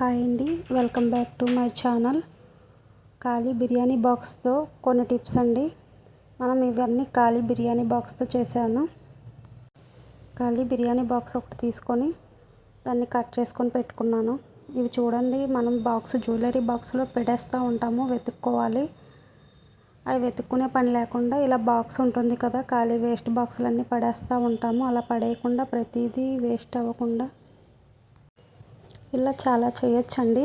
Hi అండి. Welcome back to my channel. ఖాళీ బిర్యానీ బాక్స్తో కొన్ని టిప్స్ అండి. మనం ఇవన్నీ ఖాళీ బిర్యానీ బాక్స్తో చేశాను. ఖాళీ బిర్యానీ బాక్స్ ఒకటి తీసుకొని దాన్ని కట్ చేసుకొని పెట్టుకున్నాను. ఇవి చూడండి మనం బాక్స్ జ్యువెలరీ బాక్స్లో పెడేస్తూ ఉంటాము వెతుక్కోవాలి. అవి వెతుక్కునే పని లేకుండా ఇలా బాక్స్ ఉంటుంది కదా ఖాళీ వేస్ట్ బాక్సులన్నీ పడేస్తూ ఉంటాము. అలా పడేయకుండా ప్రతిదీ వేస్ట్ అవ్వకుండా ఇలా చాలా చేయొచ్చండి.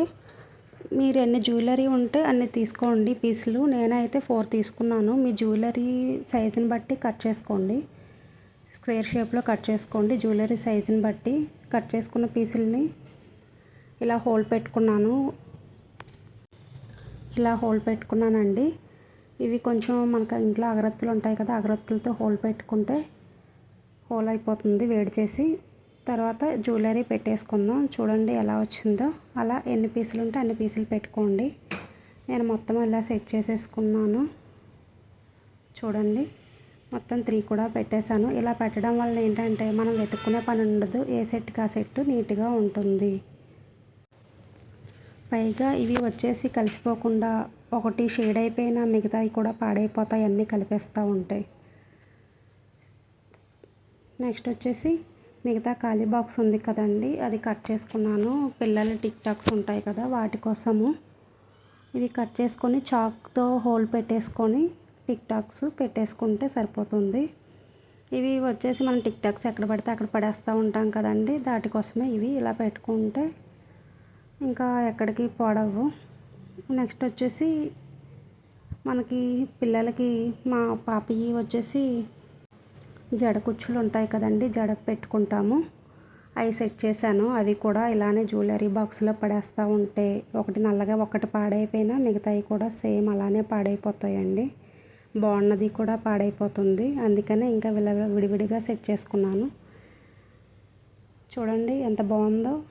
మీరు ఎన్ని జ్యువెలరీ ఉంటే అన్ని తీసుకోండి పీసులు. నేనైతే ఫోర్ తీసుకున్నాను. మీ జ్యువెలరీ సైజుని బట్టి కట్ చేసుకోండి. స్క్వేర్ షేప్లో కట్ చేసుకోండి జ్యువెలరీ సైజుని బట్టి కట్ చేసుకున్న పీసుల్ని. ఇలా హోల్ పెట్టుకున్నాను. ఇలా హోల్ పెట్టుకున్నానండి. ఇవి కొంచెం మనకు ఇంట్లో అగరత్తులు ఉంటాయి కదా అగరత్తులతో హోల్ పెట్టుకుంటే హోల్ అయిపోతుంది వేడి చేసి. తర్వాత జ్యువెలరీ పెట్టేసుకుందాం. చూడండి ఎలా వచ్చిందో. అలా ఎన్ని పీసులు ఉంటే అన్ని పీసులు పెట్టుకోండి. నేను మొత్తం ఇలా సెట్ చేసేసుకున్నాను. చూడండి. మొత్తం త్రీ కూడా పెట్టేశాను. ఇలా పెట్టడం వల్ల ఏంటంటే మనం వెతుక్కునే పని ఉండదు. ఏ సెట్కి ఆ సెట్ నీట్గా ఉంటుంది. పైగా ఇవి వచ్చేసి కలిసిపోకుండా ఒకటి షేడ్ అయిపోయినా మిగతావి కూడా పాడైపోతాయి. అన్నీ కలిపేస్తూ ఉంటాయి. నెక్స్ట్ వచ్చేసి మిగతా ఖాళీ బాక్స్ ఉంది కదండి అది కట్ చేసుకున్నాను. పిల్లల టిక్ టాక్స్ ఉంటాయి కదా వాటి కోసము. ఇవి కట్ చేసుకొని చాక్తో హోల్ పెట్టేసుకొని టిక్ టాక్స్ పెట్టేసుకుంటే సరిపోతుంది. ఇవి వచ్చేసి మనం టిక్ టాక్స్ ఎక్కడ పడితే అక్కడ పడేస్తూ ఉంటాం కదండి దాటి కోసమే ఇవి ఇలా పెట్టుకుంటే ఇంకా ఎక్కడికి పొడవు నెక్స్ట్ వచ్చేసి మనకి పిల్లలకి మా పాపయ్యి వచ్చేసి జడ కుచ్చులు ఉంటాయి కదండి జడకు పెట్టుకుంటాము. అవి సెట్ చేశాను. అవి కూడా ఇలానే జ్యువెలరీ బాక్స్లో పడేస్తూ ఉంటే ఒకటి నల్లగా ఒకటి పాడైపోయినా మిగతావి కూడా సేమ్ అలానే పాడైపోతాయండి. బాగున్నది కూడా పాడైపోతుంది. అందుకనే ఇంకా విల విడివిడిగా సెట్ చేసుకున్నాను. చూడండి ఎంత బాగుందో.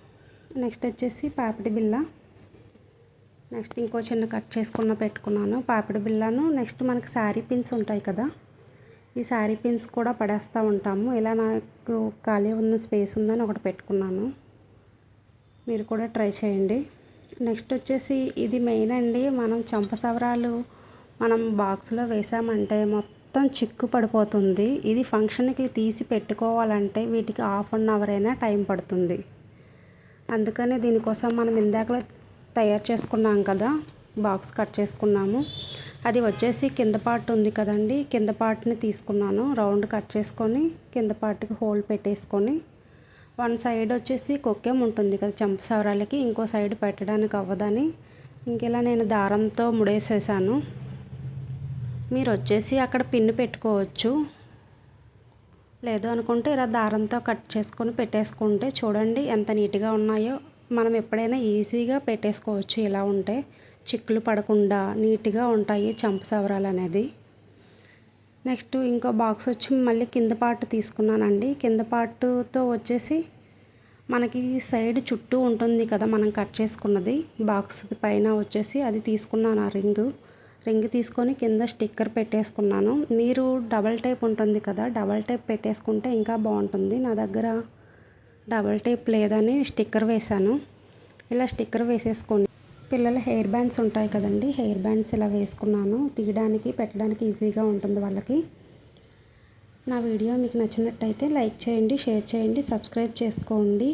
నెక్స్ట్ వచ్చేసి పాపిడి బిల్ల నెక్స్ట్ ఇంకో చిన్న కట్ చేసుకున్న పెట్టుకున్నాను. పాపిడి బిల్లను నెక్స్ట్ మనకి శారీ పిన్స్ ఉంటాయి కదా ఈ శారీ పిన్స్ కూడా పడేస్తూ ఉంటాము. ఇలా నాకు ఖాళీ ఉన్న స్పేస్ ఉందని ఒకటి పెట్టుకున్నాను. మీరు కూడా ట్రై చేయండి. నెక్స్ట్ వచ్చేసి ఇది మెయిన్ అండి. మనం చంపసవరాలు మనం బాక్స్లో వేసామంటే మొత్తం చిక్కు పడిపోతుంది. ఇది ఫంక్షన్కి తీసి పెట్టుకోవాలంటే వీటికి హాఫ్ అన్ అవర్ అయినా టైం పడుతుంది. అందుకని దీనికోసం మనం ఇందాకలో తయారు చేసుకున్నాం కదా బాక్స్ కట్ చేసుకున్నాము. అది వచ్చేసి కింద పార్ట్ ఉంది కదండి. కింద పార్ట్ని తీసుకున్నాను. రౌండ్ కట్ చేసుకొని కింద పార్ట్కి హోల్ పెట్టేసుకొని వన్ సైడ్ వచ్చేసి కొక్కెం ఉంటుంది కదా చెంప సవరాలకి ఇంకో సైడ్ పెట్టడానికి అవ్వదని. ఇంకెలా నేను దారంతో ముడేసేసాను. మీరు వచ్చేసి అక్కడ పిన్ను పెట్టుకోవచ్చు. లేదు అనుకుంటే ఇలా దారంతో కట్ చేసుకొని పెట్టేసుకుంటే చూడండి ఎంత నీట్గా ఉన్నాయో. మనం ఎప్పుడైనా ఈజీగా పెట్టేసుకోవచ్చు ఇలా ఉంటే. చిక్కులు పడకుండా నీట్గా ఉంటాయి చంపసవరాలు అనేది. నెక్స్ట్ ఇంకో బాక్స్ వచ్చి మళ్ళీ కింద పార్ట్ తీసుకున్నానండి. కింద పార్ట్తో వచ్చేసి మనకి సైడ్ చుట్టూ ఉంటుంది కదా మనం కట్ చేసుకున్నది. బాక్స్ పైన వచ్చేసి అది తీసుకున్నాను ఆ రింగు. రింగ్ తీసుకొని కింద స్టిక్కర్ పెట్టేసుకున్నాను. మీరు డబల్ టైప్ ఉంటుంది కదా డబల్ టైప్ పెట్టేసుకుంటే ఇంకా బాగుంటుంది. నా దగ్గర డబల్ టైప్ లేదని స్టిక్కర్ వేశాను. ఇలా స్టిక్కర్ వేసేసుకోండి. పిల్లల హెయిర్ బ్యాండ్స్ ఉంటాయి కదండి. హెయిర్ బ్యాండ్స్ ఇలా వేసుకున్నాను. తీయడానికి పెట్టడానికి ఈజీగా ఉంటుంది వాళ్ళకి. నా వీడియో మీకు నచ్చినట్టయితే లైక్ చేయండి షేర్ చేయండి సబ్స్క్రైబ్ చేసుకోండి.